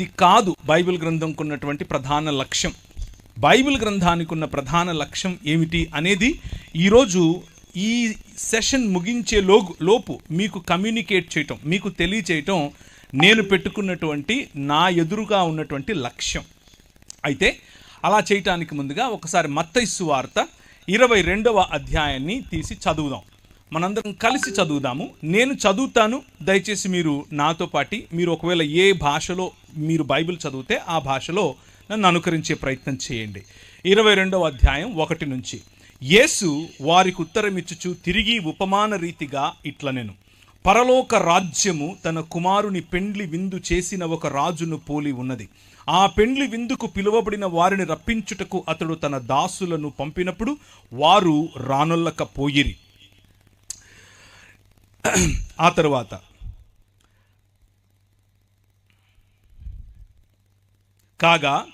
అది కాదు బైబిల్ గ్రంథంకు ఉన్నటువంటి ప్రధాన లక్ష్యం. బైబిల్ గ్రంథానికి ఉన్న ప్రధాన లక్ష్యం ఏమిటి అనేది ఈరోజు ఈ సెషన్ ముగించే లోగు లోపు మీకు కమ్యూనికేట్ చేయటం మీకు తెలియచేయటం నేను పెట్టుకున్నటువంటి నా ఎదురుగా ఉన్నటువంటి లక్ష్యం. అయితే అలా చేయటానికి ముందుగా ఒకసారి మత్తైస్సు వార్త ఇరవై రెండవ అధ్యాయాన్ని తీసి చదువుదాం. మనందరం కలిసి చదువుదాము. నేను చదువుతాను. దయచేసి మీరు నాతో పాటి మీరు ఒకవేళ ఏ భాషలో మీరు బైబిల్ చదివితే ఆ భాషలో నన్ను అనుకరించే ప్రయత్నం చేయండి. ఇరవై రెండవ అధ్యాయం ఒకటి నుంచి. యేసు వారికి ఉత్తరమిచ్చుచు తిరిగి ఉపమాన రీతిగా ఇట్లనెను. పరలోక రాజ్యము తన కుమారుని పెండ్లి విందు చేసిన ఒక రాజును పోలి ఉన్నది. ఆ పెండ్లి విందుకు పిలువబడిన వారిని రప్పించుటకు అతడు తన దాసులను పంపినప్పుడు వారు రానొల్లకపోయిరి ఆ తరువాత. కాగా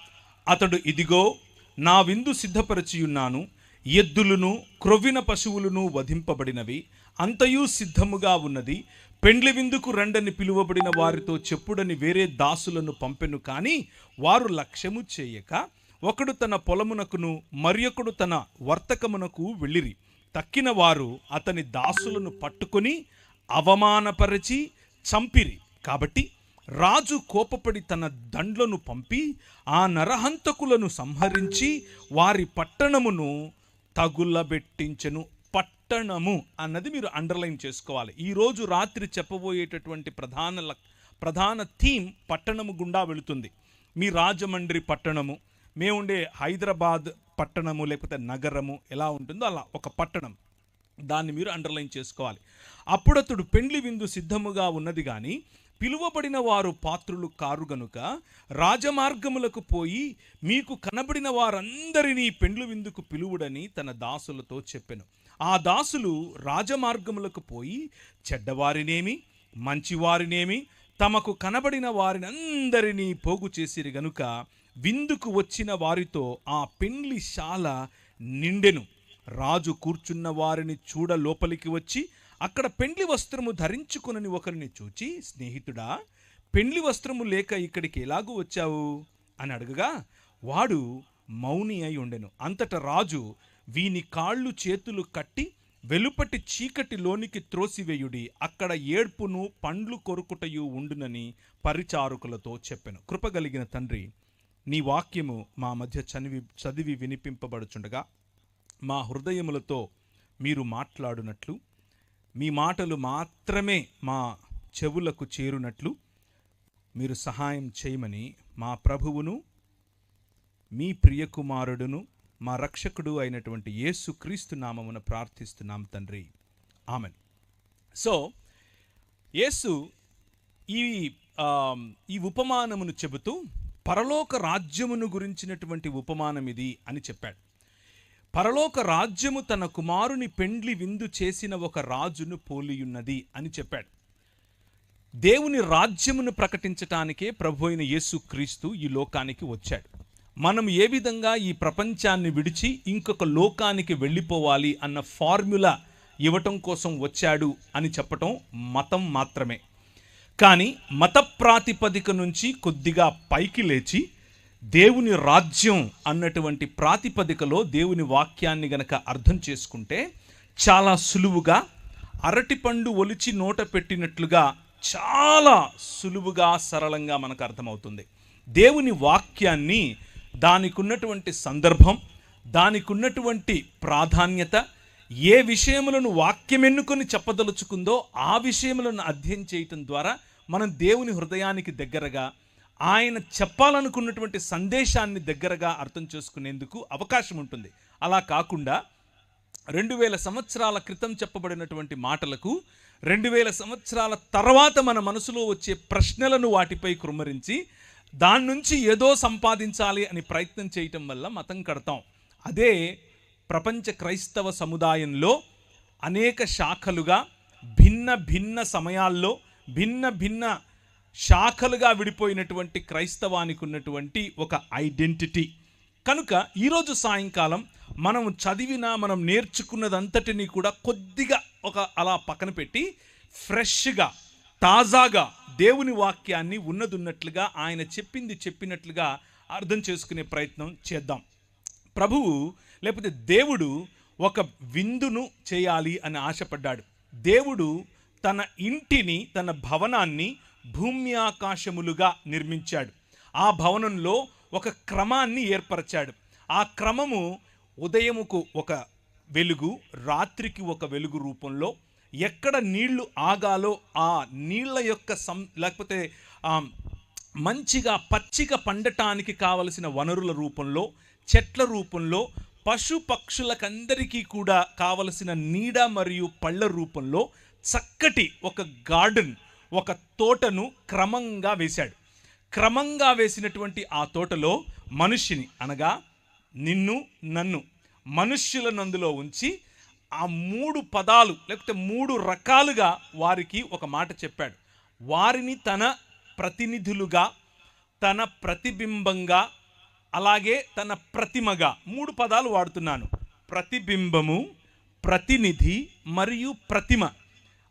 అతడు ఇదిగో నా విందు సిద్ధపరచియున్నాను ఎద్దులను క్రొవ్విన పశువులను వధింపబడినవి అంతయు సిద్ధముగా ఉన్నది పెండ్లి విందుకు రండని పిలువబడిన వారితో చెప్పుడని వేరే దాసులను పంపెను కానీ వారు లక్ష్యము చేయక ఒకడు తన పొలమునకును మరొకడు తన వర్తకమునకు వెళ్ళిరి. తక్కిన వారు అతని దాసులను పట్టుకొని అవమానపరిచి చంపిరి. కాబట్టి రాజు కోపపడి తన దండ్లను పంపి ఆ నరహంతకులను సంహరించి వారి పట్టణమును తగులబెట్టించెను. పట్టణము అన్నది మీరు అండర్లైన్ చేసుకోవాలి. ఈరోజు రాత్రి చెప్పబోయేటటువంటి ప్రధాన లక్- ప్రధాన థీమ్ పట్టణము గుండా వెళుతుంది. మీ రాజమండ్రి పట్టణము మేముండే హైదరాబాద్ పట్టణము లేకపోతే నగరము ఎలా ఉంటుందో అలా ఒక పట్టణం. దాన్ని మీరు అండర్లైన్ చేసుకోవాలి. అప్పుడతడు పెండ్లి విందు సిద్ధముగా ఉన్నది కానీ పిలువబడిన వారు పాత్రులు కారు గనుక రాజమార్గములకు పోయి మీకు కనబడిన వారందరినీ పెండ్లు విందుకు పిలువుడని తన దాసులతో చెప్పెను. ఆ దాసులు రాజమార్గములకు పోయి చెడ్డవారినేమి మంచివారినేమి తమకు కనబడిన వారిని అందరినీ పోగు చేసిరి గనుక విందుకు వచ్చిన వారితో ఆ పెండ్లి శాల నిండెను. రాజు కూర్చున్న వారిని చూడ లోపలికి వచ్చి అక్కడ పెండ్లి వస్త్రము ధరించుకునని ఒకరిని చూచి స్నేహితుడా పెండ్లి వస్త్రము లేక ఇక్కడికి ఎలాగూ వచ్చావు? అని అడగగా వాడు మౌని అయి ఉండెను. అంతట రాజు వీని కాళ్ళు చేతులు కట్టి వెలుపటి చీకటిలోనికి త్రోసివేయుడి. అక్కడ ఏడ్పును పండ్లు కొరుకుటయు ఉండునని పరిచారకులతో చెప్పెను. కృపగలిగిన తండ్రి నీ వాక్యము మా మధ్య చనివి చదివి వినిపింపబడుచుండగా మా హృదయములతో మీరు మాట్లాడునట్లు మీ మాటలు మాత్రమే మా చెవులకు చేరునట్లు మీరు సహాయం చేయమని మా ప్రభువును మీ ప్రియకుమారుడును మా రక్షకుడు అయినటువంటి యేసు క్రీస్తు నామమున ప్రార్థిస్తున్నాం తండ్రి. ఆమెన్. సో యేసు ఈ ఈ ఉపమానమును చెబుతూ పరలోక రాజ్యమును గురించినటువంటి ఉపమానం ఇది అని చెప్పాడు. పరలోక రాజ్యము తన కుమారుని పెండ్లి విందు చేసిన ఒక రాజును పోలియున్నది అని చెప్పాడు. దేవుని రాజ్యమును ప్రకటించటానికే ప్రభు అయిన యేసుక్రీస్తు ఈ లోకానికి వచ్చాడు. మనం ఏ విధంగా ఈ ప్రపంచాన్ని విడిచి ఇంకొక లోకానికి వెళ్ళిపోవాలి అన్న ఫార్ములా ఇవ్వటం కోసం వచ్చాడు అని చెప్పటం మతం మాత్రమే. కానీ మత ప్రాతిపదిక నుంచి కొద్దిగా పైకి లేచి దేవుని రాజ్యం అన్నటువంటి ప్రాతిపదికలో దేవుని వాక్యాన్ని గనక అర్థం చేసుకుంటే చాలా సులువుగా అరటిపండు ఒలిచి నోట పెట్టినట్లుగా చాలా సులువుగా సరళంగా మనకు అర్థమవుతుంది. దేవుని వాక్యాన్ని దానికి ఉన్నటువంటి సందర్భం దానికి ఉన్నటువంటి ప్రాధాన్యత ఏ విషయములను వాక్యం ఎన్నుకొని చెప్పదలుచుకుందో ఆ విషయములను అధ్యయనం చేయటం ద్వారా మనం దేవుని హృదయానికి దగ్గరగా ఆయన చెప్పాలనుకున్నటువంటి సందేశాన్ని దగ్గరగా అర్థం చేసుకునేందుకు అవకాశం ఉంటుంది. అలా కాకుండా రెండు వేల సంవత్సరాల క్రితం చెప్పబడినటువంటి మాటలకు రెండు వేల సంవత్సరాల తర్వాత మన మనసులో వచ్చే ప్రశ్నలను వాటిపై కృమ్మరించి దాని నుంచి ఏదో సంపాదించాలి అని ప్రయత్నం చేయటం వల్ల మతం కడతాం. అదే ప్రపంచ క్రైస్తవ సముదాయంలో అనేక శాఖలుగా భిన్న భిన్న సమయాల్లో భిన్న భిన్న శాఖలుగా విడిపోయినటువంటి క్రైస్తవానికి ఉన్నటువంటి ఒక ఐడెంటిటీ. కనుక ఈరోజు సాయంకాలం మనం చదివిన మనం నేర్చుకున్నదంతటినీ కూడా కొద్దిగా ఒక అలా పక్కన పెట్టి ఫ్రెష్గా తాజాగా దేవుని వాక్యాన్ని ఉన్నదున్నట్లుగా ఆయన చెప్పింది చెప్పినట్లుగా అర్థం చేసుకునే ప్రయత్నం చేద్దాం. ప్రభువు లేకపోతే దేవుడు ఒక విందును చేయాలి అని ఆశపడ్డాడు. దేవుడు తన ఇంటిని తన భవనాన్ని భూమి ఆకాశములుగా నిర్మించాడు. ఆ భవనంలో ఒక క్రమాన్ని ఏర్పరచాడు. ఆ క్రమము ఉదయముకు ఒక వెలుగు రాత్రికి ఒక వెలుగు రూపంలో ఎక్కడ నీళ్ళు ఆగాలో ఆ నీళ్ళ యొక్క సం లేకపోతే మంచిగా పచ్చిక పండటానికి కావలసిన వనరుల రూపంలో చెట్ల రూపంలో పశు పక్షులకందరికీ కూడా కావలసిన నీడ మరియు పళ్ళ రూపంలో చక్కటి ఒక గార్డెన్ ఒక తోటను క్రమంగా వేశాడు. క్రమంగా వేసినటువంటి ఆ తోటలో మనుష్యుని అనగా నిన్ను నన్ను మనుష్యుల నందులో ఉంచి ఆ మూడు పదాలు లేకపోతే మూడు రకాలుగా వారికి ఒక మాట చెప్పాడు. వారిని తన ప్రతినిధులుగా తన ప్రతిబింబంగా అలాగే తన ప్రతిమగా మూడు పదాలు వాడుతున్నాను. ప్రతిబింబము ప్రతినిధి మరియు ప్రతిమ.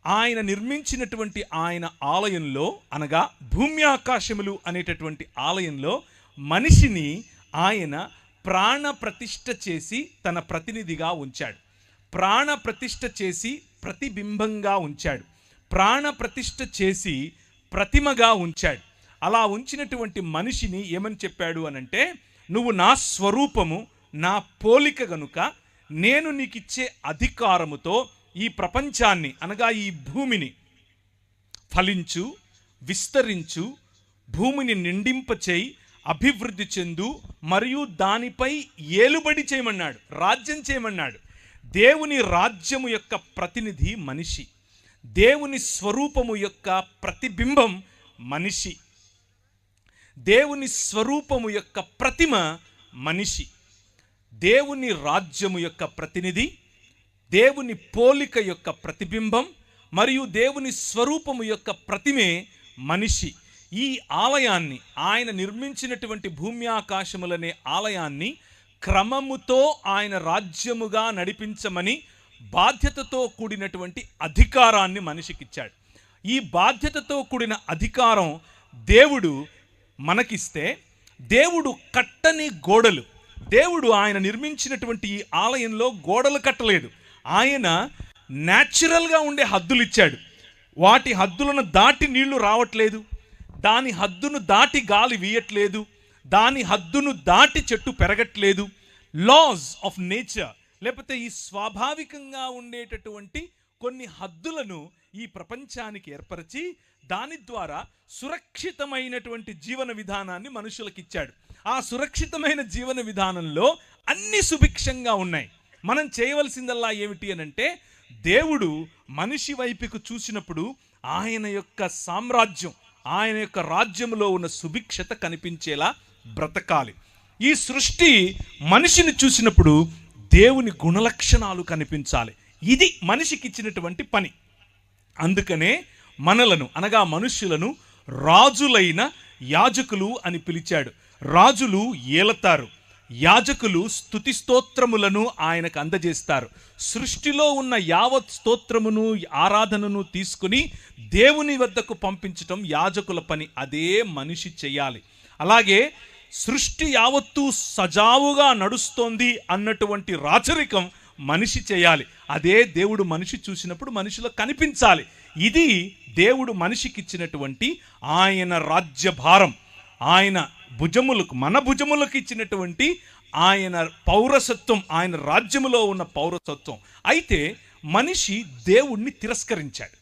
ఆయన నిర్మించినటువంటి ఆయన ఆలయంలో అనగా భూమి ఆకాశములు అనేటటువంటి ఆలయంలో మనిషిని ఆయన ప్రాణ ప్రతిష్ఠ చేసి తన ప్రతినిధిగా ఉంచాడు. ప్రాణ ప్రతిష్ఠ చేసి ప్రతిబింబంగా ఉంచాడు. ప్రాణ ప్రతిష్ఠ చేసి ప్రతిమగా ఉంచాడు. అలా ఉంచినటువంటి మనిషిని ఏమని చెప్పాడు అనంటే నువ్వు నా స్వరూపము నా పోలిక గనుక నేను నీకిచ్చే అధికారముతో ఈ ప్రపంచాన్ని అనగా ఈ భూమిని ఫలించు విస్తరించు భూమిని నిండింపచేయి అభివృద్ధి చెందు మరియు దానిపై ఏలుబడి చేయమన్నాడు రాజ్యం చేయమన్నాడు. దేవుని రాజ్యము యొక్క ప్రతినిధి మనిషి. దేవుని స్వరూపము యొక్క ప్రతిబింబం మనిషి. దేవుని స్వరూపము యొక్క ప్రతిమ మనిషి. దేవుని రాజ్యము యొక్క ప్రతినిధి దేవుని పోలిక యొక్క ప్రతిబింబం మరియు దేవుని స్వరూపము యొక్క ప్రతిమే మనిషి. ఈ ఆలయాన్ని ఆయన నిర్మించినటువంటి భూమి ఆకాశములనే ఆలయాన్ని క్రమముతో ఆయన రాజ్యముగా నడిపించమని బాధ్యతతో కూడినటువంటి అధికారాన్ని మనిషికిచ్చాడు. ఈ బాధ్యతతో కూడిన అధికారం దేవుడు మనకిస్తే దేవుడు కట్టని గోడలు దేవుడు ఆయన నిర్మించినటువంటి ఈ ఆలయంలో గోడలు కట్టలేదు. ఆయన న్యాచురల్గా ఉండే హద్దులు ఇచ్చాడు. వాటి హద్దులను దాటి నీళ్ళు రావట్లేదు. దాని హద్దును దాటి గాలి వీయట్లేదు. దాని హద్దును దాటి చెట్టు పెరగట్లేదు. లాస్ ఆఫ్ నేచర్ లేకపోతే ఈ స్వాభావికంగా ఉండేటటువంటి కొన్ని హద్దులను ఈ ప్రపంచానికి ఏర్పరిచి దాని ద్వారా సురక్షితమైనటువంటి జీవన విధానాన్ని మనుషులకు ఇచ్చాడు ఆ సురక్షితమైన జీవన విధానంలో అన్ని సుభిక్షంగా ఉన్నాయి. మనం చేయవలసిందల్లా ఏమిటి అని అంటే దేవుడు మనిషి వైపుకు చూసినప్పుడు ఆయన యొక్క సామ్రాజ్యం ఆయన యొక్క రాజ్యంలో ఉన్న సుభిక్షత కనిపించేలా బ్రతకాలి. ఈ సృష్టి మనిషిని చూసినప్పుడు దేవుని గుణలక్షణాలు కనిపించాలి. ఇది మనిషికి ఇచ్చినటువంటి పని. అందుకనే మనలను అనగా మనుష్యులను రాజులైన యాజకులు అని పిలిచాడు. రాజులు ఏలతారు. యాజకులు స్థుతి స్తోత్రములను ఆయనకు అందజేస్తారు. సృష్టిలో ఉన్న యావత్ స్తోత్రమును ఆరాధనను తీసుకుని దేవుని వద్దకు పంపించటం యాజకుల పని. అదే మనిషి చేయాలి. అలాగే సృష్టి యావత్తు సజావుగా నడుస్తోంది అన్నటువంటి రాచరికం మనిషి చేయాలి. అదే దేవుడు మనిషి చూసినప్పుడు మనిషిలో కనిపించాలి. ఇది దేవుడు మనిషికి ఇచ్చినటువంటి ఆయన రాజ్యభారం. ఆయన భుజములకు మన భుజములకు ఇచ్చినటువంటి ఆయన పౌరసత్వం ఆయన రాజ్యములో ఉన్న పౌరసత్వం. అయితే మనిషి దేవుణ్ణి తిరస్కరించాడు.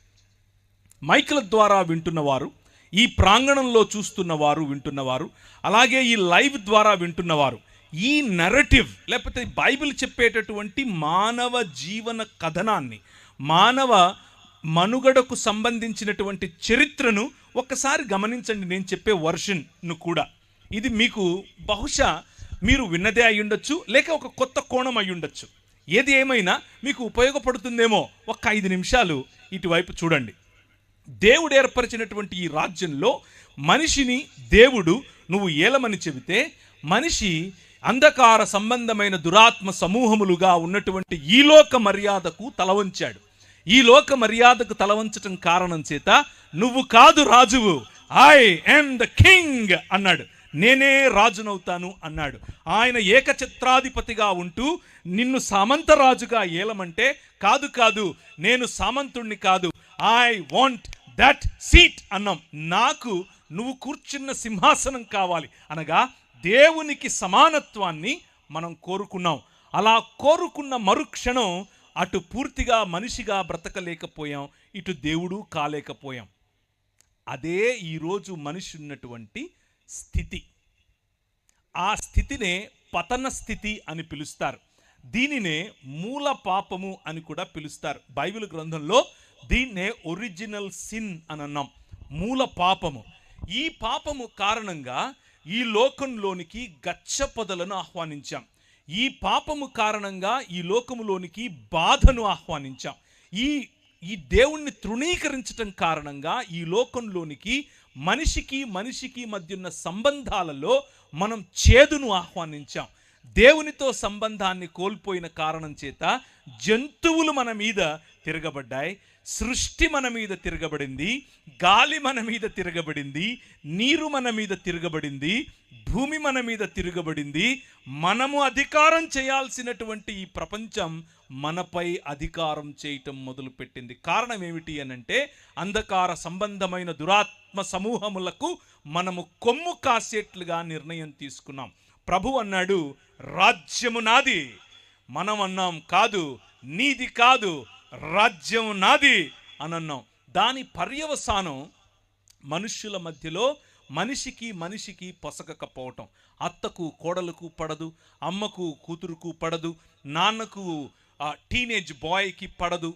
మైకుల ద్వారా వింటున్నవారు ఈ ప్రాంగణంలో చూస్తున్నవారు వింటున్నవారు అలాగే ఈ లైవ్ ద్వారా వింటున్నవారు ఈ నెరటివ్ లేకపోతే బైబిల్ చెప్పేటటువంటి మానవ జీవన కథనాన్ని మానవ మనుగడకు సంబంధించినటువంటి చరిత్రను ఒక్కసారి గమనించండి. నేను చెప్పే వర్షన్ను కూడా. ఇది మీకు బహుశా మీరు విన్నదే అయి ఉండొచ్చు లేక ఒక కొత్త కోణం అయి ఉండొచ్చు ఏది ఏమైనా మీకు ఉపయోగపడుతుందేమో ఒక ఐదు నిమిషాలు ఇటువైపు చూడండి. దేవుడు ఏర్పరిచినటువంటి ఈ రాజ్యంలో మనిషిని దేవుడు నువ్వు ఏలమని చెబితే మనిషి అంధకార సంబంధమైన దురాత్మ సమూహములుగా ఉన్నటువంటి ఈ లోక మర్యాదకు తలవంచాడు ఈ లోక మర్యాదకు తలవంచటం కారణం చేత నువ్వు కాదు రాజువు ఐ ఎమ్ ద కింగ్ అన్నాడు. నేనే రాజునవుతాను అన్నాడు. ఆయన ఏకచిత్రాధిపతిగా ఉంటూ నిన్ను సామంతరాజుగా ఏలమంటే కాదు కాదు నేను సామంతుణ్ణి కాదు. ఐ వాంట్ దట్ సీట్ అన్నాం. నాకు నువ్వు కూర్చున్న సింహాసనం కావాలి. అనగా దేవునికి సమానత్వాన్ని మనం కోరుకున్నాం. అలా కోరుకున్న మరుక్షణం అటు పూర్తిగా మనిషిగా బ్రతకలేకపోయాం ఇటు దేవుడు కాలేకపోయాం. అదే ఈరోజు మనిషి ఉన్నటువంటి స్థితి. ఆ స్థితినే పతన స్థితి అని పిలుస్తారు. దీనినే మూల పాపము అని కూడా పిలుస్తారు. బైబిల్ గ్రంథంలో దీన్నే ఒరిజినల్ సిన్ అని అన్నాం మూల పాపము. ఈ పాపము కారణంగా ఈ లోకంలోనికి గచ్చ పొదలను ఆహ్వానించాం. ఈ పాపము కారణంగా ఈ లోకములోనికి బాధను ఆహ్వానించాం. ఈ ఈ దేవుణ్ణి తృణీకరించటం కారణంగా ఈ లోకంలోనికి మనిషికి మనిషికి మధ్య ఉన్న సంబంధాలలో మనం చేదును ఆహ్వానించాం. దేవునితో సంబంధాన్ని కోల్పోయిన కారణం చేత జంతువులు మన మీద తిరగబడ్డాయి సృష్టి మన మీద తిరగబడింది గాలి మన మీద తిరగబడింది నీరు మన మీద తిరగబడింది భూమి మన మీద తిరగబడింది. మనము అధికారం చేయాల్సినటువంటి ఈ ప్రపంచం మనపై అధికారం చేయటం మొదలుపెట్టింది. కారణం ఏమిటి అనంటే అంధకార సంబంధమైన దురాత్మ సమూహములకు మనము కొమ్ము కాసేట్లుగా నిర్ణయం తీసుకున్నాం. ప్రభు అన్నాడు రాజ్యము నాది మనం అన్నాం కాదు నీది కాదు రాజ్యం నాది అని అన్నాం. దాని పర్యవసానం మనుష్యుల మధ్యలో మనిషికి మనిషికి పొసగకపోవటం. అత్తకు కోడలకు పడదు అమ్మకు కూతురుకు పడదు నాన్నకు ఆ టీనేజ్ బాయ్కి పడదు.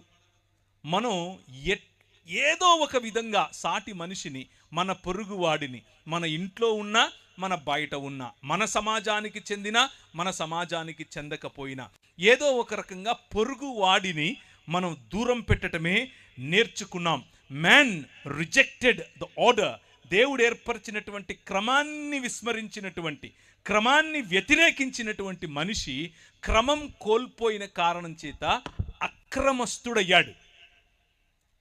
మనం ఎట్ ఏదో ఒక విధంగా సాటి మనిషిని మన పొరుగువాడిని మన ఇంట్లో ఉన్నా మన బయట ఉన్నా మన సమాజానికి చెందిన మన సమాజానికి చెందకపోయినా ఏదో ఒక రకంగా పొరుగువాడిని మనం దూరం పెట్టటమే నేర్చుకున్నాం. మ్యాన్ రిజెక్టెడ్ ద ఆర్డర్ దేవుడు ఏర్పరిచినటువంటి క్రమాన్ని విస్మరించినటువంటి క్రమాన్ని వ్యతిరేకించినటువంటి మనిషి క్రమం కోల్పోయిన కారణం చేత అక్రమస్తుడయ్యాడు.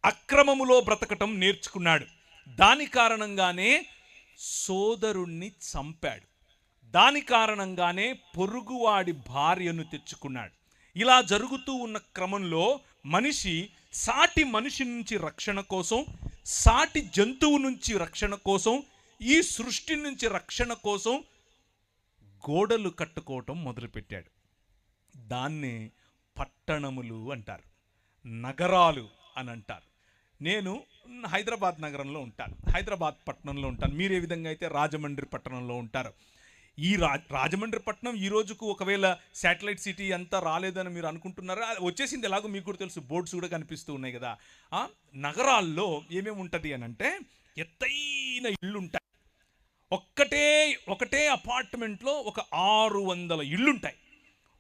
అక్రమములో బ్రతకటం నేర్చుకున్నాడు. దాని కారణంగానే సోదరుణ్ణి చంపాడు. దాని కారణంగానే పొరుగువాడి భార్యను తెచ్చుకున్నాడు. ఇలా జరుగుతూ ఉన్న క్రమంలో మనిషి సాటి మనిషి నుంచి రక్షణ కోసం సాటి జంతువు నుంచి రక్షణ కోసం ఈ సృష్టి నుంచి రక్షణ కోసం గోడలు కట్టుకోవటం మొదలుపెట్టాడు. దాన్నే పట్టణములు అంటారు. నగరాలు అని అంటారు. నేను హైదరాబాద్ నగరంలో ఉంటాను. హైదరాబాద్ పట్టణంలో ఉంటాను. మీరు ఏ విధంగా అయితే రాజమండ్రి పట్టణంలో ఉంటారు ఈ రా రాజమండ్రి పట్టణం ఈ రోజుకు ఒకవేళ శాటిలైట్ సిటీ అంతా రాలేదని మీరు అనుకుంటున్నారా? వచ్చేసింది ఎలాగో మీకు కూడా తెలుసు. బోర్డ్స్ కూడా కనిపిస్తూ ఉన్నాయి కదా. నగరాల్లో ఏమేమి ఉంటుంది అని అంటే ఎత్తైన ఇళ్ళు ఉంటాయి ఒక్కటే ఒకటే అపార్ట్మెంట్లో ఒక ఆరు వందల ఇళ్ళుంటాయి.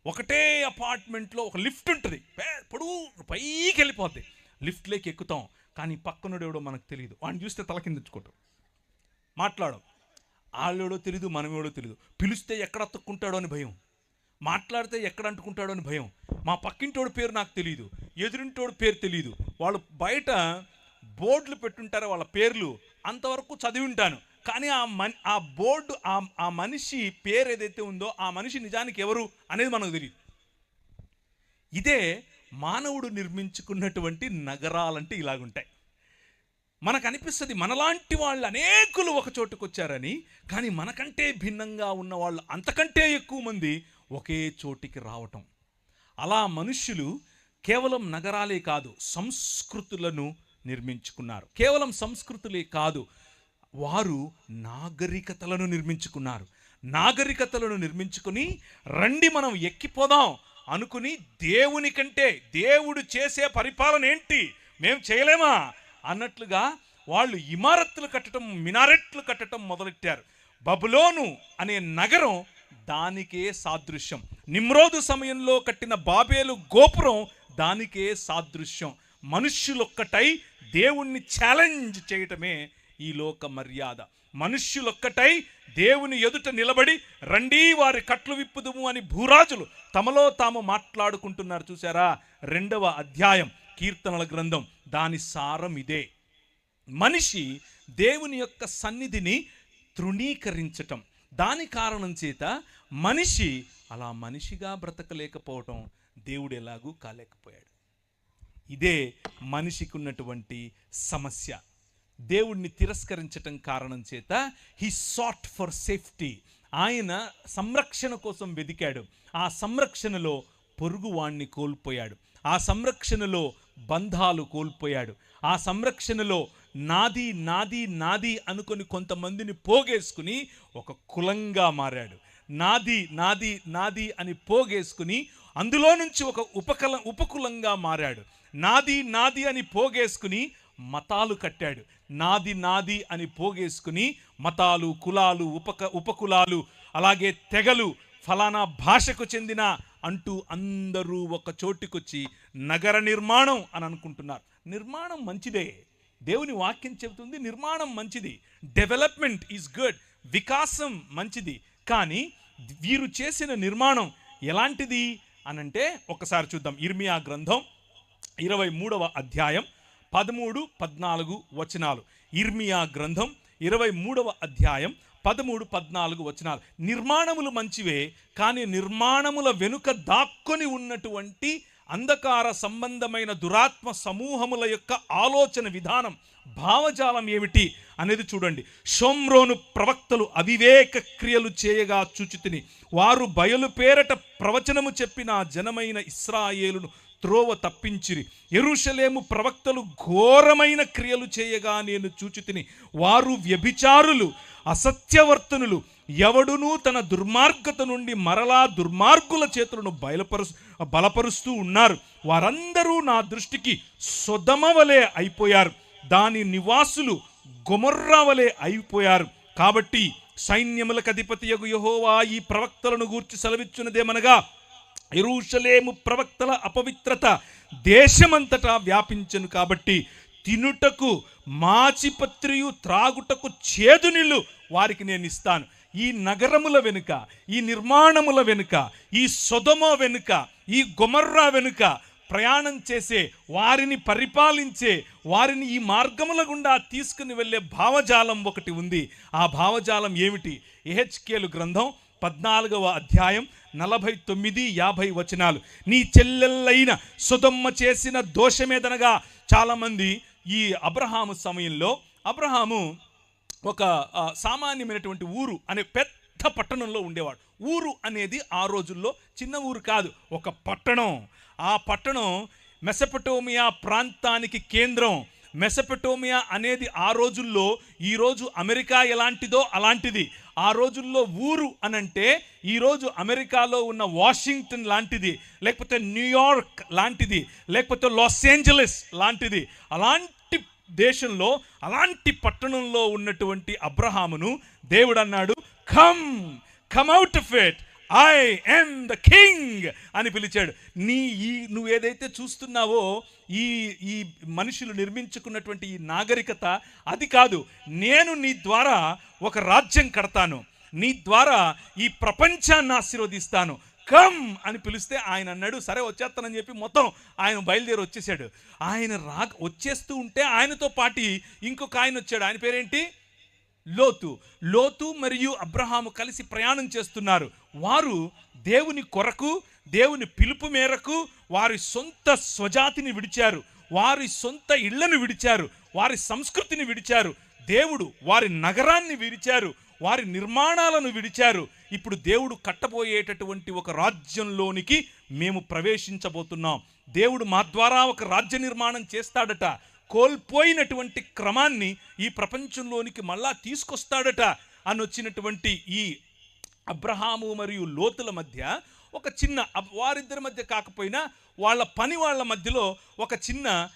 ఒకటే అపార్ట్మెంట్లో ఒక లిఫ్ట్ ఉంటుంది. పే- పొడుగు పైకి వెళ్ళిపోద్ది. లిఫ్ట్లోకి ఎక్కుతాం. కానీ పక్కనడేవడో మనకు తెలియదు వాడిని చూస్తే తల కిందించుకోవటం మాట్లాడం వాళ్ళెవడో తెలియదు మనమేడో తెలియదు పిలిస్తే ఎక్కడ అతుక్కుంటాడో అని భయం. మాట్లాడితే ఎక్కడ అంటుకుంటాడో అని భయం. మా పక్కింటోడి పేరు నాకు తెలియదు ఎదురింటోడి పేరు తెలియదు వాళ్ళు బయట బోర్డులు పెట్టుంటారు వాళ్ళ పేర్లు. అంతవరకు చదివి ఉంటాను కానీ ఆ మన్ ఆ బోర్డు ఆ ఆ మనిషి పేరు ఏదైతే ఉందో ఆ మనిషి నిజానికి ఎవరు అనేది మనకు తెలియదు ఇదే మానవుడు నిర్మించుకున్నటువంటి నగరాలంటే ఇలాగుంటాయి. మనకు అనిపిస్తుంది మనలాంటి వాళ్ళు అనేకులు ఒక చోటుకు వచ్చారని కానీ మనకంటే భిన్నంగా ఉన్న వాళ్ళు అంతకంటే ఎక్కువ మంది ఒకే చోటికి రావటం. అలా మనుష్యులు కేవలం నగరాలే కాదు సంస్కృతులను నిర్మించుకున్నారు. కేవలం సంస్కృతులే కాదు వారు నాగరికతలను నిర్మించుకున్నారు. నాగరికతలను నిర్మించుకుని రండి మనం ఎక్కిపోదాం అనుకుని దేవుని కంటే దేవుడు చేసే పరిపాలన ఏంటి? మేము చేయలేమా? అన్నట్లుగా వాళ్ళు ఇమారత్తులు కట్టడం మినారెట్లు కట్టడం మొదలెట్టారు. బబులోను అనే నగరం దానికే సాదృశ్యం. నిమ్రోదు సమయంలో కట్టిన బాబేలు గోపురం దానికే సాదృశ్యం. మనుష్యులొక్కటై దేవుణ్ణి ఛాలెంజ్ చేయటమే ఈ లోక మర్యాద. మనుష్యులొక్కటై దేవుని ఎదుట నిలబడి రండి వారి కట్లు విప్పుదుము అని భూరాజులు తమలో తాము మాట్లాడుకుంటున్నారు చూసారా రెండవ అధ్యాయం కీర్తనల గ్రంథం దాని సారం ఇదే. మనిషి దేవుని యొక్క సన్నిధిని తృణీకరించటం. దాని కారణం చేత మనిషి అలా మనిషిగా బ్రతకలేకపోవటం. దేవుడు ఎలాగూ కాలేకపోయాడు. ఇదే మనిషికి ఉన్నటువంటి సమస్య. దేవుణ్ణి తిరస్కరించటం కారణం చేత హీ సాట్ ఫర్ సేఫ్టీ ఆయన సంరక్షణ కోసం వెదికాడు ఆ సంరక్షణలో పొరుగువాణ్ణి కోల్పోయాడు. ఆ సంరక్షణలో బంధాలు కోల్పోయాడు. ఆ సంరక్షణలో నాది నాది నాది అనుకొని కొంతమందిని పోగేసుకుని ఒక కులంగా మారాడు. నాది నాది నాది అని పోగేసుకుని అందులో నుంచి ఒక ఉపకల ఉపకులంగా మారాడు. నాది నాది అని పోగేసుకుని మతాలు కట్టాడు. నాది నాది అని పోగేసుకుని మతాలు కులాలు ఉపక ఉపకులాలు అలాగే తెగలు ఫలానా భాషకు చెందిన అంటూ అందరూ ఒక చోటుకొచ్చి నగర నిర్మాణం అని అనుకుంటున్నారు. నిర్మాణం మంచిదే. దేవుని వాక్యం చెబుతుంది నిర్మాణం మంచిది. డెవలప్మెంట్ ఈజ్ గుడ్ వికాసం మంచిది. కానీ వీరు చేసిన నిర్మాణం ఎలాంటిది? అనంటే ఒకసారి చూద్దాం. ఇర్మియా గ్రంథం ఇరవై మూడవ అధ్యాయం పదమూడు పద్నాలుగు వచనాలు. ఇర్మియా గ్రంథం ఇరవై మూడవ అధ్యాయం పదమూడు పద్నాలుగు వచనాలు. నిర్మాణములు మంచివే కానీ నిర్మాణముల వెనుక దాక్కొని ఉన్నటువంటి అంధకార సంబంధమైన దురాత్మ సమూహముల యొక్క ఆలోచన విధానం భావజాలం ఏమిటి అనేది చూడండి. షోమ్రోను ప్రవక్తలు అవివేక క్రియలు చేయగా చూచితిని. వారు బయలుపేరట ప్రవచనము చెప్పిన జనమైన ఇస్రాయేలును త్రోవ తప్పించిరి. ఎరుషలేము ప్రవక్తలు ఘోరమైన క్రియలు చేయగా నేను చూచితిని వారు వ్యభిచారులు అసత్యవర్తనులు ఎవడునూ తన దుర్మార్గత నుండి మరలా దుర్మార్గుల చేతులను బయలుపరు బలపరుస్తూ ఉన్నారు. వారందరూ నా దృష్టికి సొదమవలే అయిపోయారు. దాని నివాసులు గొమర్రా వలె అయిపోయారు. కాబట్టి సైన్యములకు అధిపతి యహోవా ఈ ప్రవక్తలను గూర్చి సెలవిచ్చున్నదేమనగా ఎరుషలేము ప్రవక్తల అపవిత్రత దేశమంతటా వ్యాపించను కాబట్టి తినుటకు మాచిపత్రియు త్రాగుటకు చేదు నీళ్ళు వారికి నేను ఇస్తాను ఈ నగరముల వెనుక ఈ నిర్మాణముల వెనుక ఈ సొదమ వెనుక ఈ గొమర్రా వెనుక ప్రయాణం చేసే వారిని పరిపాలించే వారిని ఈ మార్గముల గుండా తీసుకుని వెళ్ళే భావజాలం ఒకటి ఉంది. ఆ భావజాలం ఏమిటి? ఎహెచ్కేలు గ్రంథం పద్నాలుగవ అధ్యాయం నలభై తొమ్మిది యాభై వచనాలు. నీ చెల్లెళ్ళైన సుధమ్మ చేసిన దోషమేదనగా చాలామంది ఈ అబ్రహాము సమయంలో అబ్రహాము ఒక సామాన్యమైనటువంటి ఊరు అనే పెద్ద పట్టణంలో ఉండేవాడు. ఊరు అనేది ఆ రోజుల్లో చిన్న ఊరు కాదు ఒక పట్టణం. ఆ పట్టణం మెసపటోమియా ప్రాంతానికి కేంద్రం. మెసపెటోమియా అనేది ఆ రోజుల్లో ఈరోజు అమెరికా ఎలాంటిదో అలాంటిది. ఆ రోజుల్లో ఊరు అనంటే ఈరోజు అమెరికాలో ఉన్న వాషింగ్టన్ లాంటిది లేకపోతే న్యూయార్క్ లాంటిది లేకపోతే లాస్ ఏంజలస్ లాంటిది. అలాంటి దేశంలో అలాంటి పట్టణంలో ఉన్నటువంటి అబ్రహామును దేవుడు అన్నాడు come come out of it I am the king అని పిలిచాడు. నీ ఈ నువ్వు ఏదైతే చూస్తున్నావో ఈ ఈ మనుషులు నిర్మించుకున్నటువంటి ఈ నాగరికత అది కాదు. నేను నీ ద్వారా ఒక రాజ్యం కడతాను. నీ ద్వారా ఈ ప్రపంచాన్ని ఆశీర్వదిస్తాను. కమ్ అని పిలిస్తే ఆయన అన్నాడు. సరే వచ్చేస్తానని చెప్పి మొత్తం ఆయన బయలుదేరి వచ్చేసాడు. ఆయన రా వచ్చేస్తూ ఉంటే ఆయనతో పాటి ఇంకొక ఆయన వచ్చాడు. ఆయన పేరేంటి? లోతు లోతు మరియు అబ్రహాము కలిసి ప్రయాణం చేస్తున్నారు. వారు దేవుని కొరకు దేవుని పిలుపు మేరకు వారి సొంత స్వజాతిని విడిచారు. వారి సొంత ఇళ్ళను విడిచారు. వారి సంస్కృతిని విడిచారు. దేవుడు వారి నగరాన్ని విడిచారు. వారి నిర్మాణాలను విడిచారు. ఇప్పుడు దేవుడు కట్టబోయేటటువంటి ఒక రాజ్యంలోనికి మేము ప్రవేశించబోతున్నాం. దేవుడు మా ద్వారా ఒక రాజ్య నిర్మాణం చేస్తాడట. కోల్పోయినటువంటి క్రమాన్ని ఈ ప్రపంచంలోనికి మళ్ళా తీసుకొస్తాడట అని వచ్చినటువంటి ఈ అబ్రహాము మరియు లోతుల మధ్య ఒక చిన్న వారిద్దరి మధ్య కాకపోయినా వాళ్ళ పని వాళ్ళ మధ్యలో ఒక చిన్న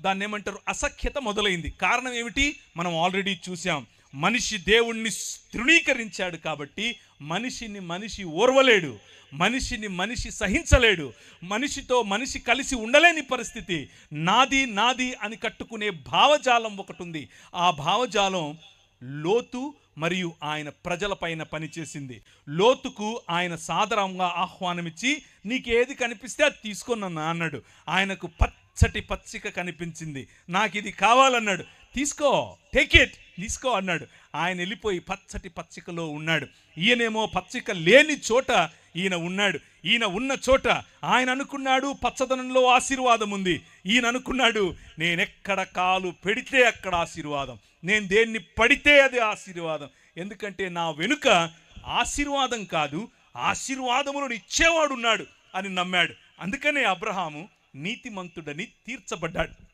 దాన్ని ఏమంటారు అసఖ్యత మొదలైంది. కారణం ఏమిటి? మనం ఆల్రెడీ చూసాం మనిషి దేవుణ్ణి తృణీకరించాడు కాబట్టి మనిషిని మనిషి ఓర్వలేడు. మనిషిని మనిషి సహించలేడు. మనిషితో మనిషి కలిసి ఉండలేని పరిస్థితి. నాది నాది అని కట్టుకునే భావజాలం ఒకటి ఉంది ఆ భావజాలం లోతు మరియు ఆయన ప్రజలపైన పనిచేసింది. లోతుకు ఆయన సాదరంగా ఆహ్వానమిచ్చి నీకు ఏది కనిపిస్తే అది తీసుకొనన్నా అన్నాడు. ఆయనకు పచ్చటి పచ్చిక కనిపించింది. నాకు ఇది కావాలన్నాడు. తీసుకో టేక్ ఇట్ తీసుకో అన్నాడు. ఆయన వెళ్ళిపోయి పచ్చటి పచ్చికలో ఉన్నాడు. ఈయనేమో పచ్చిక లేని చోట ఈయన ఉన్నాడు. ఈయన ఉన్న చోట ఆయన అనుకున్నాడు పచ్చదనంలో ఆశీర్వాదం ఉంది. ఈయన అనుకున్నాడు నేనెక్కడ కాలు పెడితే అక్కడ ఆశీర్వాదం. నేను దేన్ని పడితే అది ఆశీర్వాదం. ఎందుకంటే నా వెనుక ఆశీర్వాదం కాదు ఆశీర్వాదములను ఇచ్చేవాడు ఉన్నాడు అని నమ్మాడు. అందుకనే అబ్రహాము నీతిమంతుడని తీర్చబడ్డాడు.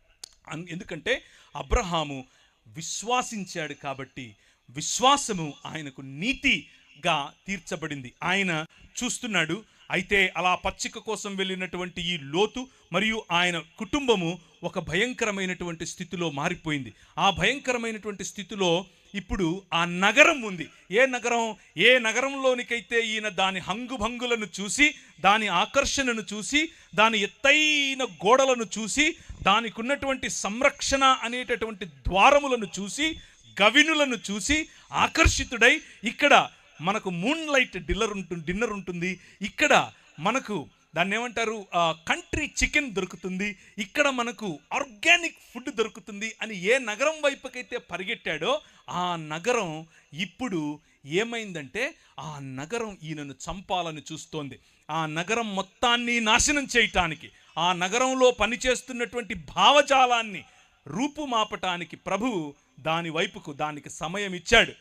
ఎందుకంటే అబ్రహాము విశ్వాసించాడు కాబట్టి విశ్వాసము ఆయనకు నీతిగా తీర్చబడింది. ఆయన చూస్తున్నాడు. అయితే అలా పచ్చిక కోసం వెళ్ళినటువంటి ఈ లోతు మరియు ఆయన కుటుంబము ఒక భయంకరమైనటువంటి స్థితిలో మారిపోయింది. ఆ భయంకరమైనటువంటి స్థితిలో ఇప్పుడు ఆ నగరం ఉంది. ఏ నగరం? ఏ నగరంలోనికైతే ఈయన దాని హంగుభంగులను చూసి దాని ఆకర్షణను చూసి దాని ఎత్తైన గోడలను చూసి దానికి ఉన్నటువంటి సంరక్షణ అనేటటువంటి ద్వారములను చూసి గవినులను చూసి ఆకర్షితుడై ఇక్కడ మనకు మూన్ లైట్ డిన్నర్ ఉంటుంది డిన్నర్ ఉంటుంది. ఇక్కడ మనకు దాన్ని ఏమంటారు? కంట్రీ చికెన్ దొరుకుతుంది. ఇక్కడ మనకు ఆర్గానిక్ ఫుడ్ దొరుకుతుంది అని ఏ నగరం వైపుకైతే పరిగెట్టాడో ఆ నగరం ఇప్పుడు ఏమైందంటే ఆ నగరం ఈయనను చంపాలని చూస్తోంది. ఆ నగరం మొత్తాన్ని నాశనం చేయటానికి ఆ నగరంలో పనిచేస్తున్నటువంటి భావజాలాన్ని రూపుమాపటానికి ప్రభువు దాని వైపుకు దానికి సమయం ఇచ్చాడు.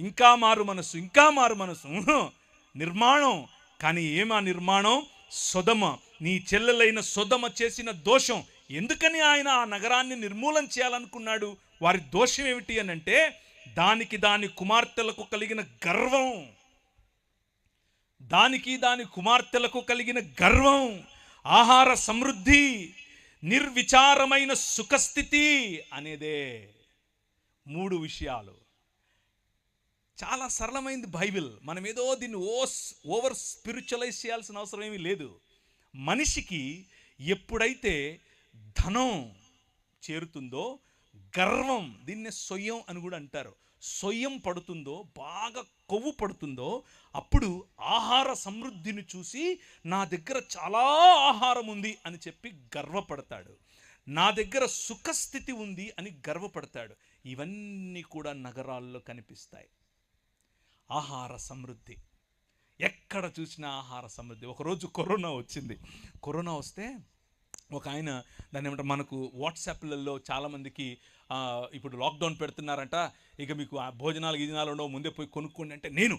ఇంకా మారు మనసు ఇంకా మారు మనసు. నిర్మాణం. కానీ ఏమా నిర్మాణం? సొదమ. నీ చెల్లెలైన సొదమ చేసిన దోషం. ఎందుకని ఆయన ఆ నగరాన్ని నిర్మూలన చేయాలనుకున్నాడు? వారి దోషం ఏమిటి అని అంటే దానికి దాని కుమార్తెలకు కలిగిన గర్వం. దానికి దాని కుమార్తెలకు కలిగిన గర్వం. ఆహార సమృద్ధి. నిర్విచారమైన సుఖస్థితి అనేదే. మూడు విషయాలు. చాలా సరళమైంది బైబిల్. మనం ఏదో దీన్ని ఓస్ ఓవర్ స్పిరిచువలైజ్ చేయాల్సిన అవసరం ఏమీ లేదు. మనిషికి ఎప్పుడైతే ధనం చేరుతుందో గర్వం దీన్నే సొయ్యం అని కూడా అంటారు. సొయ్యం పడుతుందో బాగా కొవ్వు పడుతుందో అప్పుడు ఆహార సమృద్ధిని చూసి నా దగ్గర చాలా ఆహారం ఉంది అని చెప్పి గర్వపడతాడు. నా దగ్గర సుఖస్థితి ఉంది అని గర్వపడతాడు. ఇవన్నీ కూడా నగరాల్లో కనిపిస్తాయి. ఆహార సమృద్ధి. ఎక్కడ చూసినా ఆహార సమృద్ధి. ఒకరోజు కరోనా వచ్చింది. కరోనా వస్తే ఒక ఆయన దాన్ని ఏమంటారు మనకు వాట్సాప్లలో చాలామందికి ఇప్పుడు లాక్డౌన్ పెడుతున్నారంట. ఇక మీకు ఆ భోజనాలు గిజనాలు ఉండవు ముందే పోయి కొనుక్కోండి అంటే నేను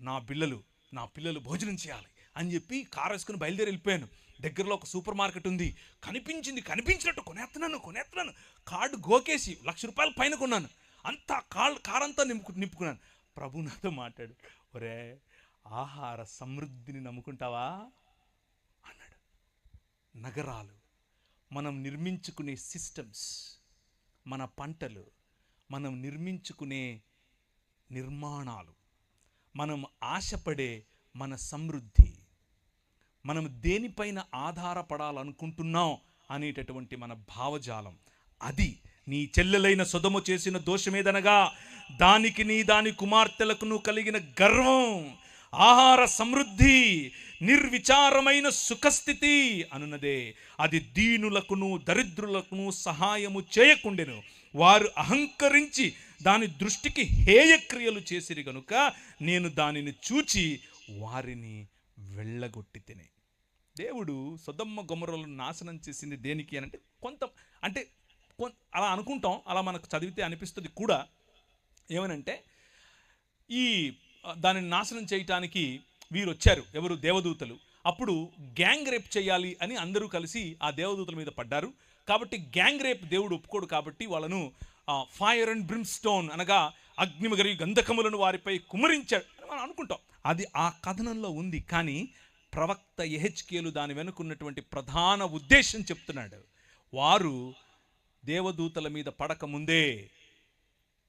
నా పిల్లలు నా పిల్లలు భోజనం చేయాలి అని చెప్పి కారు వేసుకుని బయలుదేరి వెళ్ళిపోయాను. దగ్గరలో ఒక సూపర్ మార్కెట్ ఉంది. కనిపించింది కనిపించినట్టు కొనేస్తున్నాను కొనేస్తున్నాను. కార్డు గోకేసి లక్ష రూపాయల పైన కొన్నాను. అంతా కాళ్ళు కారంతా నింపు నింపుకున్నాను. ప్రభు నాతో మాట్లాడు. ఒరే ఆహార సమృద్ధిని నమ్ముకుంటావా? అన్నాడు. నగరాలు మనం నిర్మించుకునే సిస్టమ్స్ మన పంటలు మనం నిర్మించుకునే నిర్మాణాలు మనం ఆశపడే మన సమృద్ధి మనం దేనిపైన ఆధారపడాలనుకుంటున్నాం అనేటటువంటి మన భావజాలం అది నీ చెల్లెలైన సుధము చేసిన దోషమేదనగా దానికి నీ దాని కుమార్తెలకును కలిగిన గర్వం ఆహార సమృద్ధి నిర్విచారమైన సుఖస్థితి అనున్నదే. అది దీనులకును దరిద్రులకును సహాయము చేయకుండెను. వారు అహంకరించి దాని దృష్టికి హేయక్రియలు చేసిరి గనుక నేను దానిని చూచి వారిని వెళ్ళగొట్టి తినే. దేవుడు సొదమ్మ గొమరలను నాశనం చేసింది దేనికి అని అంటే కొంత అంటే అలా అనుకుంటాం అలా మనకు చదివితే అనిపిస్తుంది కూడా. ఏమనంటే ఈ దానిని నాశనం చేయటానికి వీరు వచ్చారు ఎవరు? దేవదూతలు. అప్పుడు గ్యాంగ్ రేప్ చేయాలి అని అందరూ కలిసి ఆ దేవదూతల మీద పడ్డారు. కాబట్టి గ్యాంగ్ రేప్ దేవుడు ఒప్పుకోడు కాబట్టి వాళ్ళను ఫైర్ అండ్ బ్రిమ్స్టోన్ అనగా అగ్నిమగరి గంధకములను వారిపై కుమరించాడు అని మనం అనుకుంటాం. అది ఆ కథనంలో ఉంది కానీ ప్రవక్త ఎహెచ్కేలు దాని వెనుకున్నటువంటి ప్రధాన ఉద్దేశం చెప్తున్నాడు. వారు దేవదూతల మీద పడకముందే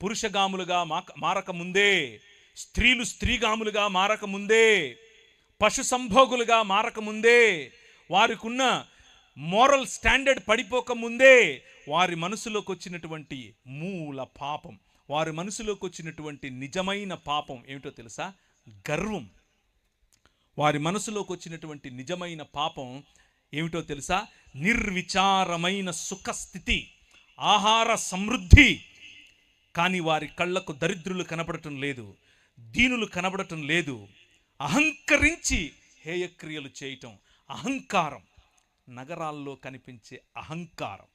పురుషగాములుగా మారకముందే స్త్రీలు స్త్రీగాములుగా మారకముందే పశు సంభోగులుగా మారకముందే వారికున్న మోరల్ స్టాండర్డ్ పడిపోక ముందే వారి మనసులోకి వచ్చినటువంటి మూల పాపం వారి మనసులోకి వచ్చినటువంటి నిజమైన పాపం ఏమిటో తెలుసా? గర్వం. వారి మనసులోకి వచ్చినటువంటి నిజమైన పాపం ఏమిటో తెలుసా? నిర్విచారమైన సుఖస్థితి. ఆహార సమృద్ధి. కానీ వారి కళ్ళకు దరిద్రులు కనబడటం లేదు దీనులు కనబడటం లేదు. అహంకరించి హేయక్రియలు చేయటం అహంకారం. నగరాల్లో కనిపించే అహంకారం.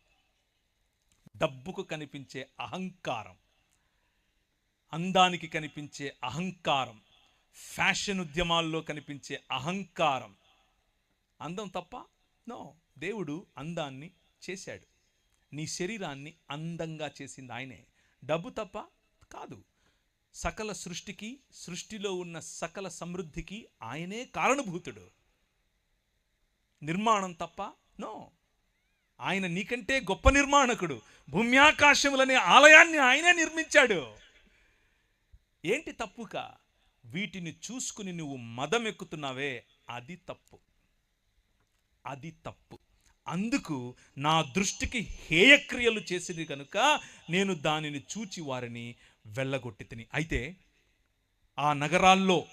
డబ్బుకు కనిపించే అహంకారం. అందానికి కనిపించే అహంకారం. ఫ్యాషన్ ఉద్యమాల్లో కనిపించే అహంకారం. అందం తప్ప? నో. దేవుడు అందాన్ని చేశాడు. నీ శరీరాన్ని అందంగా చేసింది ఆయనే. డబ్బు తప్ప కాదు. సకల సృష్టికి సృష్టిలో ఉన్న సకల సమృద్ధికి ఆయనే కారణభూతుడు. నిర్మాణం తప్ప నో. ఆయన నీకంటే గొప్ప నిర్మాణకుడు. భూమ్యాకాశములనే ఆలయాన్ని ఆయనే నిర్మించాడు. ఏంటి తప్పుక? వీటిని చూసుకుని నువ్వు మదం ఎక్కుతున్నావే అది తప్పు. అది తప్పు. అందుకు నా దృష్టికి హేయక్రియలు చేసింది కనుక నేను దానిని చూచి వారిని వెళ్ళగొట్టి తిని. అయితే ఆ నగరాల్లో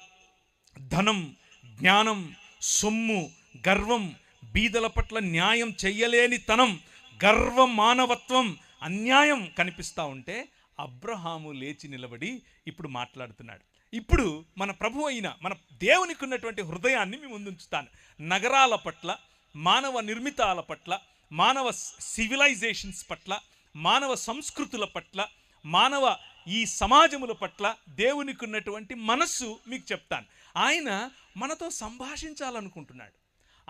ధనం జ్ఞానం సొమ్ము గర్వం బీదల పట్ల న్యాయం చెయ్యలేని తనం గర్వ మానవత్వం అన్యాయం కనిపిస్తూ ఉంటే అబ్రహాము లేచి నిలబడి ఇప్పుడు మాట్లాడుతున్నాడు. ఇప్పుడు మన ప్రభు అయిన మన దేవునికి ఉన్నటువంటి హృదయాన్ని మీ ముందుంచుతాను. నగరాల పట్ల మానవ నిర్మితాల పట్ల మానవ సివిలైజేషన్స్ పట్ల మానవ సంస్కృతుల పట్ల మానవ ఈ సమాజముల పట్ల దేవునికి ఉన్నటువంటి మనస్సు మీకు చెప్తాను. ఆయన మనతో సంభాషించాలనుకుంటున్నాడు.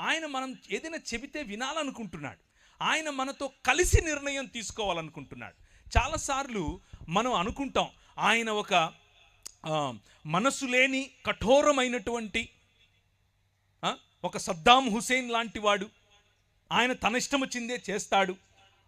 ఆయన మనం ఏదైనా చెబితే వినాలనుకుంటున్నాడు. ఆయన మనతో కలిసి నిర్ణయం తీసుకోవాలనుకుంటున్నాడు. చాలాసార్లు మనం అనుకుంటాం ఆయన ఒక మనసు లేని కఠోరమైనటువంటి ఒక సద్దాం హుసేన్ లాంటి వాడు. ఆయన తన ఇష్టం వచ్చిందే చేస్తాడు.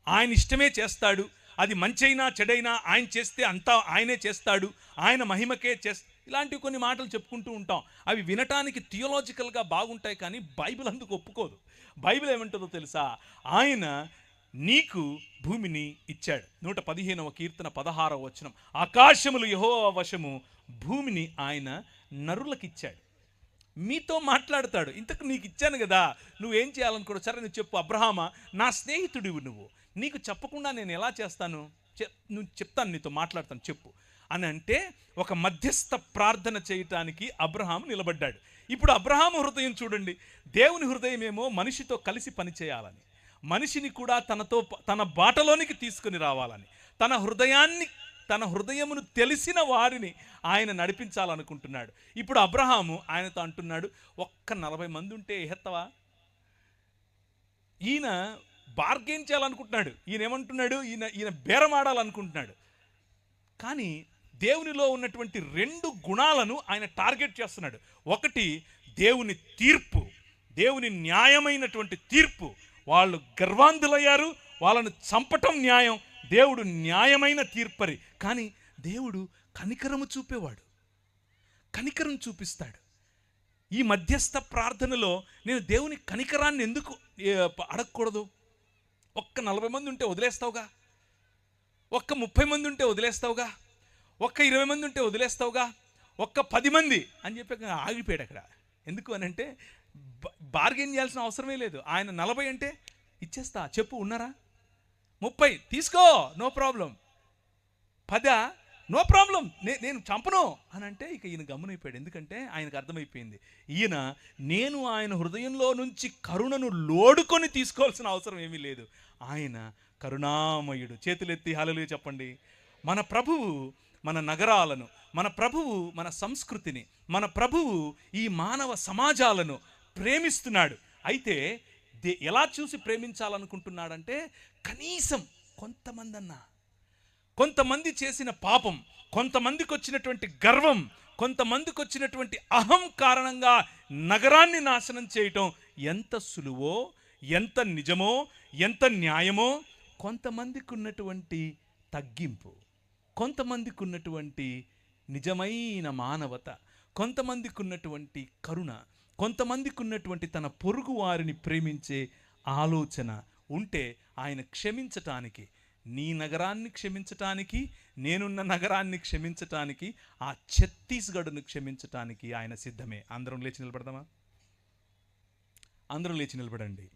ఆయన ఇష్టమే చేస్తాడు. అది మంచైనా చెడైనా ఆయన చేస్తే అంతా ఆయనే చేస్తాడు. ఆయన మహిమకే చేస్ ఇలాంటివి కొన్ని మాటలు చెప్పుకుంటూ ఉంటాం. అవి వినటానికి థియోలాజికల్గా బాగుంటాయి కానీ బైబిల్ అందుకు ఒప్పుకోదు. బైబిల్ ఏమంటుందో తెలుసా? ఆయన నీకు భూమిని ఇచ్చాడు. నూట పదిహేనవ కీర్తన పదహారవ వచనం. ఆకాశములు యహో వశము భూమిని ఆయన నరులకిచ్చాడు. మీతో మాట్లాడతాడు. ఇంతకు నీకు ఇచ్చాను కదా నువ్వేం చేయాలనుకోడు సరే నువ్వు చెప్పు. అబ్రహామా నా స్నేహితుడివి నువ్వు. నీకు చెప్పకుండా నేను ఎలా చేస్తాను? నువ్వు చెప్తాను నీతో మాట్లాడతాను చెప్పు. అని అంటే ఒక మధ్యస్థ ప్రార్థన చేయటానికి అబ్రహాం నిలబడ్డాడు. ఇప్పుడు అబ్రహాం హృదయం చూడండి. దేవుని హృదయం ఏమో మనిషితో కలిసి పనిచేయాలని మనిషిని కూడా తనతో తన బాటలోనికి తీసుకుని రావాలని తన హృదయాన్ని తన హృదయమును తెలిసిన వారిని ఆయన నడిపించాలనుకుంటున్నాడు. ఇప్పుడు అబ్రహాము ఆయనతో అంటున్నాడు ఒక్క నలభై మంది ఉంటే ఎహెత్తవా? ఈయన బార్గెన్ చేయాలనుకుంటున్నాడు. ఈయన ఏమంటున్నాడు ఈయన ఈయన బేరమాడాలనుకుంటున్నాడు. కానీ దేవునిలో ఉన్నటువంటి రెండు గుణాలను ఆయన టార్గెట్ చేస్తున్నాడు. ఒకటి దేవుని తీర్పు దేవుని న్యాయమైనటువంటి తీర్పు. వాళ్ళు గర్వాంధులయ్యారు వాళ్ళను చంపటం న్యాయం. దేవుడు న్యాయమైన తీర్పరి. కానీ దేవుడు కనికరము చూపేవాడు. కనికరం చూపిస్తాడు. ఈ మధ్యస్థ ప్రార్థనలో నేను దేవుని కనికరాన్ని ఎందుకు అడగకూడదు? ఒక్క నలభై మంది ఉంటే వదిలేస్తావుగా? ఒక్క ముప్పై మంది ఉంటే వదిలేస్తావుగా? ఒక్క ఇరవై మంది ఉంటే వదిలేస్తావుగా? ఒక్క పది మంది అని చెప్పి ఆగిపోయాడు అక్కడ. ఎందుకు అని అంటే బార్గెన్ చేయాల్సిన అవసరమే లేదు. ఆయన నలభై అంటే ఇచ్చేస్తా. చెప్పు ఉన్నారా? ముప్పై తీసుకో నో ప్రాబ్లం. పదా. నో ప్రాబ్లం నే- నేను చంపను. అని అంటే ఇక ఈయన గమనైపోయాడు ఎందుకంటే ఆయనకు అర్థమైపోయింది. ఈయన నేను ఆయన హృదయంలో నుంచి కరుణను లోడుకొని తీసుకోవాల్సిన అవసరం ఏమీ లేదు. ఆయన కరుణామయుడు. చేతులెత్తి హలలు చెప్పండి. మన ప్రభువు మన నగరాలను మన ప్రభువు మన సంస్కృతిని మన ప్రభువు ఈ మానవ సమాజాలను ప్రేమిస్తున్నాడు. అయితే దే- ఎలా చూసి ప్రేమించాలనుకుంటున్నాడంటే కనీసం కొంతమంది అన్నా కొంతమంది చేసిన పాపం కొంతమందికి వచ్చినటువంటి గర్వం కొంతమందికి వచ్చినటువంటి అహం కారణంగా నగరాన్ని నాశనం చేయటం ఎంత సులువో ఎంత నిజమో ఎంత న్యాయమో కొంతమందికి ఉన్నటువంటి తగ్గింపు కొంతమందికి ఉన్నటువంటి నిజమైన మానవత కొంతమందికి ఉన్నటువంటి కరుణ కొంతమందికి ఉన్నటువంటి తన పొరుగు వారిని ప్రేమించే ఆలోచన ఉంటే ఆయన క్షమించటానికి నీ నగరాన్ని క్షమించటానికి నేనున్న నగరాన్ని క్షమించటానికి ఆ ఛత్తీస్గఢ్ను క్షమించటానికి ఆయన సిద్ధమే. అందరం లేచి నిలబడదామా? అందరం లేచి నిలబడండి.